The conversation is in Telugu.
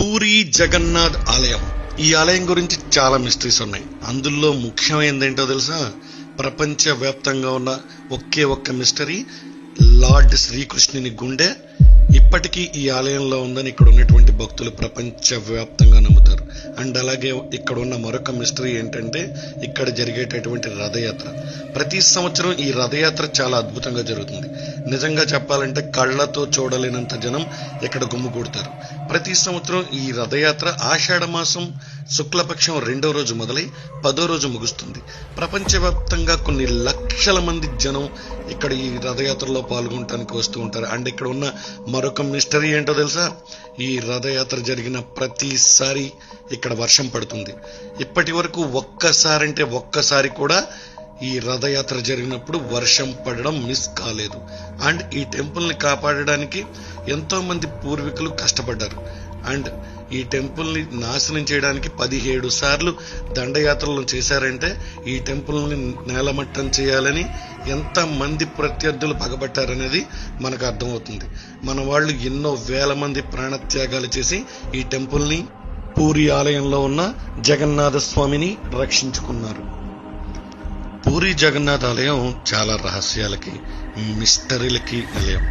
పూరి జగన్నాథ్ ఆలయం. ఈ ఆలయం గురించి చాలా మిస్టరీస్ ఉన్నాయి. అందులో ముఖ్యమైనది ఏంటో తెలుసా? ప్రపంచ వ్యాప్తంగా ఉన్న ఒకే ఒక్క మిస్టరీ లార్డ్ శ్రీకృష్ణుని గుండె. ఇప్పటికీ ఈ ఆలయంలో ఉందని ఇక్కడ ఉన్నటువంటి భక్తులు ప్రపంచ వ్యాప్తంగా నమ్ముతారు అండ్ అలాగే ఇక్కడ ఉన్న మరొక మిస్టరీ ఏంటంటే ఇక్కడ జరిగేటటువంటి రథయాత్ర. ప్రతి సంవత్సరం ఈ రథయాత్ర చాలా అద్భుతంగా జరుగుతుంది. నిజంగా చెప్పాలంటే కళ్ళతో చూడలేనంత జనం ఇక్కడ గుమ్ముకూడతారు ప్రతి సంవత్సరం ఈ రథయాత్ర ఆషాఢ మాసం శుక్లపక్షం రెండో రోజు మొదలై పదో రోజు ముగుస్తుంది. ప్రపంచవ్యాప్తంగా కొన్ని లక్షల మంది జనం ఇక్కడ ఈ రథయాత్రలో పాల్గొనడానికి వస్తూ ఉంటారు. అండ్ ఇక్కడ ఉన్న మరొక మిస్టరీ ఏంటో తెలుసా? ఈ రథయాత్ర జరిగిన ప్రతిసారి ఇక్కడ వర్షం పడుతుంది. ఇప్పటి వరకు ఒక్కసారి అంటే ఒక్కసారి కూడా ఈ రథయాత్ర జరిగినప్పుడు వర్షం పడడం మిస్ కాలేదు. అండ్ ఈ టెంపుల్ని కాపాడడానికి ఎంతో మంది పూర్వీకులు కష్టపడ్డారు. అండ్ ఈ టెంపుల్ని నాశనం చేయడానికి పదిహేడు సార్లు దండయాత్రలు చేశారంటే ఈ టెంపుల్ని నేలమట్టం చేయాలని ఎంత మంది ప్రత్యర్థులు పగబట్టారనేది మనకు అర్థమవుతుంది. మన వాళ్ళు ఎన్నో వేల మంది ప్రాణత్యాగాలు చేసి ఈ టెంపుల్ని పూరి ఆలయంలో ఉన్న జగన్నాథ స్వామిని రక్షించుకున్నారు. పూరి జగన్నాథ్ ఆలయం చాలా రహస్యాలకి మిస్టరీలకి నిలయం.